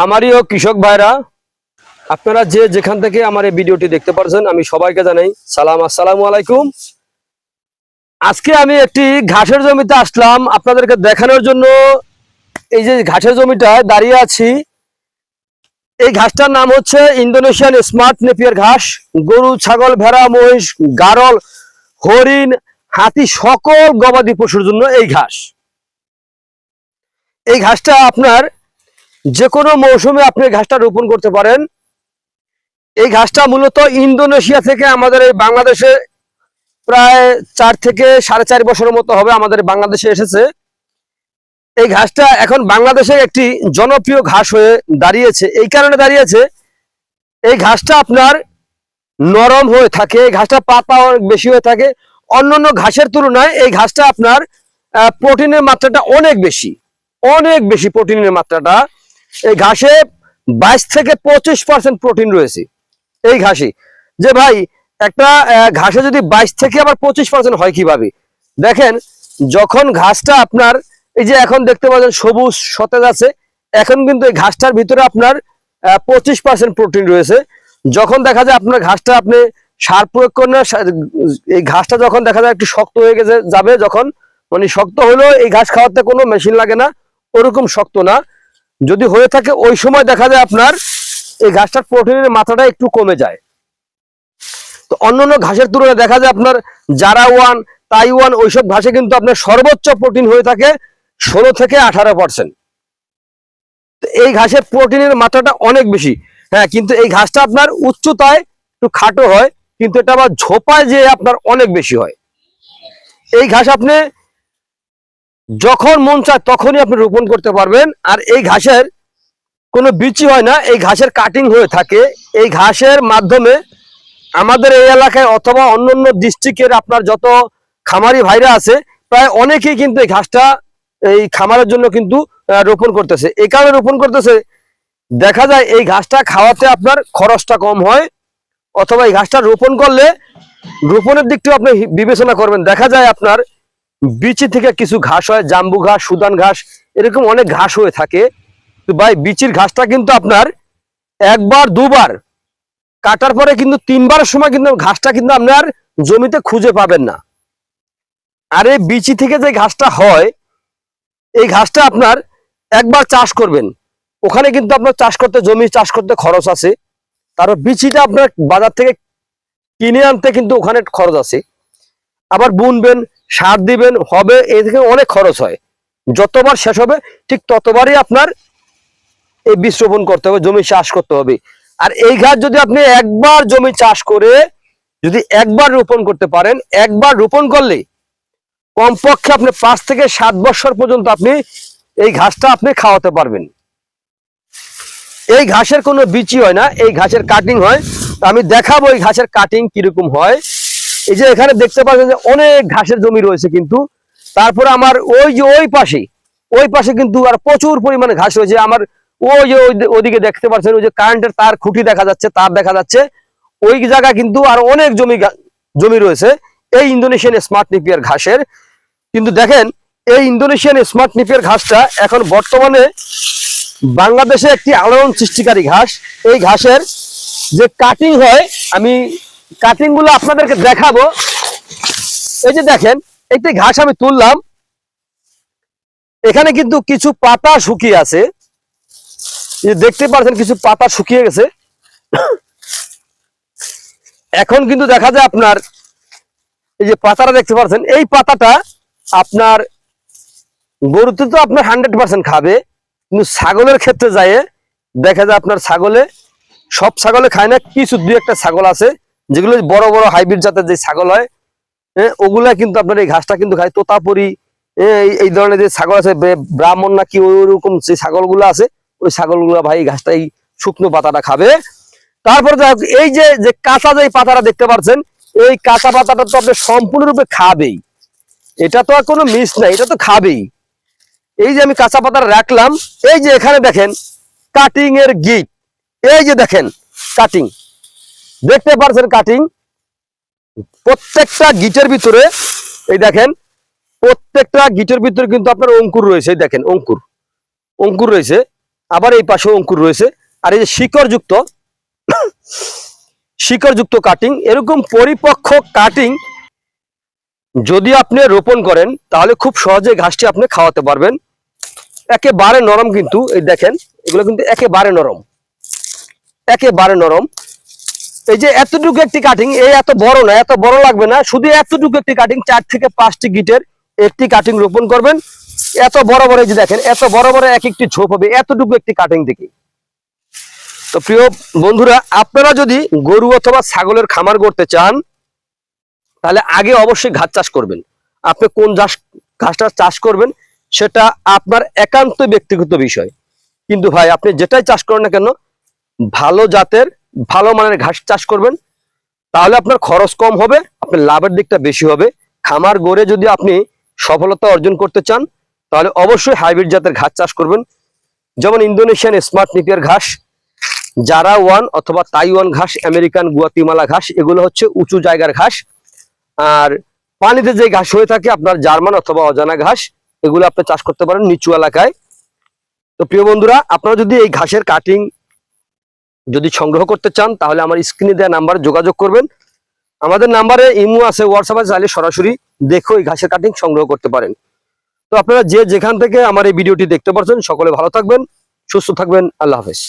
খামারি ও কৃষক ভাইরা, আপনারা যে যেখান থেকে আমার এই ভিডিওটি দেখতে পারছেন, আমি সবাইকে জানাই সালাম। আসসালামু আলাইকুম। আজকে আমি একটি ঘাসের জমিতে আসলাম, আপনাদেরকে দেখানোর জন্য। এই যে ঘাসের জমিটায় দাঁড়িয়ে আছি, এই ঘাসটার নাম হচ্ছে ইন্দোনেশিয়ান স্মার্ট নেপিয়ার ঘাস। গরু, ছাগল, ভেড়া, মহিষ, গারল, হরিণ, হাতি, সকল গবাদি পশুর জন্য এই ঘাস। এই ঘাসটা আপনার যে কোনো মৌসুমে আপনি ঘাসটা রোপণ করতে পারেন। এই ঘাসটা মূলত ইন্দোনেশিয়া থেকে আমাদের এই বাংলাদেশে প্রায় চার থেকে সাড়ে চার বছরের মতো হবে আমাদের বাংলাদেশে এসেছে। এই ঘাসটা এখন বাংলাদেশে একটি জনপ্রিয় ঘাস হয়ে দাঁড়িয়েছে। এই কারণে দাঁড়িয়েছে, এই ঘাসটা আপনার নরম হয়ে থাকে, এই ঘাসটা পাতা অনেক বেশি হয়ে থাকে। অন্যান্য ঘাসের তুলনায় এই ঘাসটা আপনার প্রোটিনের মাত্রাটা অনেক বেশি অনেক বেশি প্রোটিনের মাত্রাটা। এই ঘাসে বাইশ থেকে পঁচিশ পার্সেন্ট প্রোটিন রয়েছে। এই ঘাসে। যে ভাই, একটা ঘাসে যদি বাইশ থেকে আবার পঁচিশ পার্সেন্ট হয় কীভাবে? দেখেন, যখন ঘাসটা আপনার, এই যে এখন দেখতে পাচ্ছেন সবুজ, সতেজ আছে, এখন কিন্তু এই ঘাসটার ভিতরে আপনার পঁচিশ পার্সেন্ট প্রোটিন রয়েছে। যখন দেখা যায় আপনার ঘাসটা আপনি সার প্রয়োগ করেন এই ঘাসটা যখন দেখা যায় একটু শক্ত হয়ে গেছে, যাবে যখন মানে শক্ত হলেও এই ঘাস খাওয়াতে কোনো মেশিন লাগে না, ওরকম শক্ত না। যদি হয়ে থাকে, ওই সময় দেখা যায় আপনার এই ঘাসটার প্রোটিনের মাত্রাটা একটু কমে যায়। তো অন্যান্য ঘাসের তুলনায় দেখা যায় আপনার জারা ওয়ান তাইওয়ান, ওইসব ঘাসে কিন্তু আপনার সর্বোচ্চ প্রোটিন হয়ে থাকে ষোলো থেকে আঠারো পার্সেন্ট এই ঘাসের প্রোটিনের মাত্রাটা অনেক বেশি। হ্যাঁ কিন্তু এই ঘাসটা আপনার উচ্চতায় একটু খাটো হয়, কিন্তু এটা আবার ঝোপায় যে আপনার অনেক বেশি হয়। এই ঘাস আপনি যখন মন চায় তখনই আপনি রোপণ করতে পারবেন। আর এই ঘাসের কোনো বিচি হয় না, এই ঘাসের কাটিং হয়ে থাকে। এই ঘাসের মাধ্যমে আমাদের এই এলাকায় অথবা অন্য অন্য ডিস্ট্রিক্টের আপনার যত খামারি ভাইরা আছে, প্রায় অনেকেই কিন্তু এই ঘাসটা এই খামারের জন্য কিন্তু রোপণ করতেছে। এই কারণে রোপণ করতেছে, দেখা যায় এই ঘাসটা খাওয়াতে আপনার খরচটা কম হয়, অথবা এই ঘাসটা রোপণ করলে রোপণের দিকটাও আপনি বিবেচনা করবেন। দেখা যায় আপনার বিচি থেকে কিছু ঘাস হয়, জাম্বু ঘাস, সুদান ঘাস, এরকম অনেক ঘাস হয়ে থাকে। তো ভাই, বিচির ঘাসটা কিন্তু আপনার একবার, দুবার, কাটার পরে কিন্তু তিনবার সময় কিন্তু ঘাসটা কিন্তু আপনার জমিতে খুঁজে পাবেন না। আর এই বিচি থেকে যে ঘাসটা হয়, এই ঘাসটা আপনার একবার চাষ করবেন। ওখানে কিন্তু আপনার চাষ করতে, জমি চাষ করতে খরচ আছে। তারপর বিচিটা আপনার বাজার থেকে কিনে আনতে কিন্তু ওখানে খরচ আছে। আবার বুনবেন, সার দিবেন, হবে, এই থেকে অনেক খরচ হয়। যতবার শেষ হবে, ঠিক ততবারই আপনার এই বীজ রোপণ করতে হবে, জমি চাষ করতে হবে। আর এই ঘাস যদি আপনি একবার জমি চাষ করে যদি একবার রোপণ করতে পারেন, একবার রোপণ করলে কমপক্ষে আপনি পাঁচ থেকে সাত বছর পর্যন্ত আপনি এই ঘাসটা আপনি খাওয়াতে পারবেন। এই ঘাসের কোনো বিচি হয় না, এই ঘাসের কাটিং হয়। আমি দেখাবো এই ঘাসের কাটিং কীরকম হয়। এই যে এখানে দেখতে পাচ্ছেন যে অনেক ঘাসের জমি রয়েছে কিন্তু তারপরে আমার ওই যে ওই পাশে ওই পাশে কিন্তু আর প্রচুর পরিমাণে ঘাস রয়েছে। আমার ওই যে ওই দি- ওদিকে দেখতে পাচ্ছেন, ওই যে কারেন্টের তার খুঁটি দেখা যাচ্ছে, তার দেখা যাচ্ছে। ওই জায়গা কিন্তু আর অনেক জমি জমি রয়েছে। এই ইন্দোনেশিয়ান স্মার্ট নিপিয়ার ঘাসের। কিন্তু দেখেন, এই ইন্দোনেশিয়ান স্মার্ট নিপিয়ার ঘাসটা এখন বর্তমানে বাংলাদেশে একটি আলোড়ন সৃষ্টিকারী ঘাস। এই ঘাসের যে কাটিং হয়, আমি কাটিংগুলো আপনাদেরকে দেখাবো। এই যে দেখেন, একটি ঘাস আমি তুললাম। এখানে কিন্তু কিছু পাতা শুকিয়ে আছে। দেখতে পাচ্ছেন কিছু পাতা শুকিয়ে গেছে। এখন কিন্তু দেখা যায় আপনার, এই যে পাতাটা দেখতে পাচ্ছেন এই পাতাটা আপনার গরুতে তো আপনার হান্ড্রেড পার্সেন্ট খাবে, কিন্তু ছাগলের ক্ষেত্রে যায় দেখা যায় আপনার ছাগলে, সব ছাগলে খায় না, কিছু দুই একটা ছাগল আছে। যেগুলো বড় বড় হাইব্রিড জাতের যে ছাগল হয় হ্যাঁ, ওগুলা কিন্তু আপনার এই ঘাসটা কিন্তু খায়। তোতাপুরি এই- ধরনের যে ছাগল আছে ব্রাহ্মণ নাকি ওইরকম যে ছাগলগুলো আছে ওই ছাগলগুলো ভাই ঘাসটা এই শুকনো পাতাটা খাবে। তারপরে এই যে যে কাঁচা যে পাতাটা দেখতে পাচ্ছেন এই কাঁচা পাতাটা তো আপনি সম্পূর্ণরূপে খাবেই। এটা তো আর কোনো মিস নাই এটা তো খাবেই। এই যে আমি কাঁচা পাতা রাখলাম এই যে এখানে দেখেন কাটিং এর গিট এই যে দেখেন কাটিং দেখতে পারছেন কাটিং প্রত্যেকটা গিটের ভিতরে, এই দেখেন, প্রত্যেকটা গিটের ভিতরে কিন্তু আপনার অঙ্কুর রয়েছে দেখেন, অঙ্কুর। অঙ্কুর রয়েছে, আবার এই পাশেও অঙ্কুর রয়েছে। আর এই যে শিকড়যুক্ত শিকড়যুক্ত কাটিং এরকম পরিপক্ক কাটিং যদি আপনি রোপণ করেন, তাহলে খুব সহজে ঘাসটি আপনি খাওয়াতে পারবেন। একেবারে নরম কিন্তু, এই দেখেন, এগুলো কিন্তু একেবারে নরম। একেবারে নরম। এই যে এতটুকু একটি কাটিং এই এত বড় না, এত বড় লাগবে না। শুধু এতটুকু একটি কাটিং চার থেকে পাঁচটি গিটের একটি কাটিং রোপণ করবেন। এত বড় বড় যে দেখেন, এত বড় বড় এক একটি ঝোপ হবে, এতটুকু একটি কাটিং থেকে তো প্রিয় বন্ধুরা, আপনারা যদি গরু অথবা ছাগলের খামার করতে চান, তাহলে আগে অবশ্যই ঘাস চাষ করবেন। আপনি কোন ঘাস, ঘাসটা চাষ করবেন, সেটা আপনার একান্ত ব্যক্তিগত বিষয়। কিন্তু ভাই, আপনি যেটাই চাষ করেন না কেন, ভালো জাতের ভালো মানের ঘাস চাষ করবেন, তাহলে আপনার খরচ কম হবে, আপনার লাভের দিকটা বেশি হবে। খামার গড়ে যদি আপনি সফলতা অর্জন করতে চান, তাহলে অবশ্যই হাইব্রিড জাতের ঘাস চাষ করবেন। যেমন ইন্দোনেশিয়ান স্মার্ট নিপিয়ার ঘাস জারা ওয়ান অথবা তাইওয়ান ঘাস, আমেরিকান গুয়াতিমালা ঘাস, এগুলো হচ্ছে উঁচু জায়গার ঘাস। আর পানিতে যে ঘাস হয়ে থাকে, আপনার জার্মান অথবা অজানা ঘাস, এগুলো আপনি চাষ করতে পারেন নিচু এলাকায়। তো প্রিয় বন্ধুরা, আপনারা যদি এই ঘাসের কাটিং যদি সংগ্রহ করতে চান, তাহলে আমার স্ক্রিনে দেওয়া নাম্বারে যোগাযোগ করবেন। আমাদের নাম্বারে ইমো আছে হোয়াটসঅ্যাপ আছে তাহলে সরাসরি দেখো এই ঘাসের কাটিং সংগ্রহ করতে পারেন। তো আপনারা যে যেখান থেকে আমার এই ভিডিওটি দেখতে পাচ্ছেন সকলে ভালো থাকবেন, সুস্থ থাকবেন, আল্লাহ হাফেজ।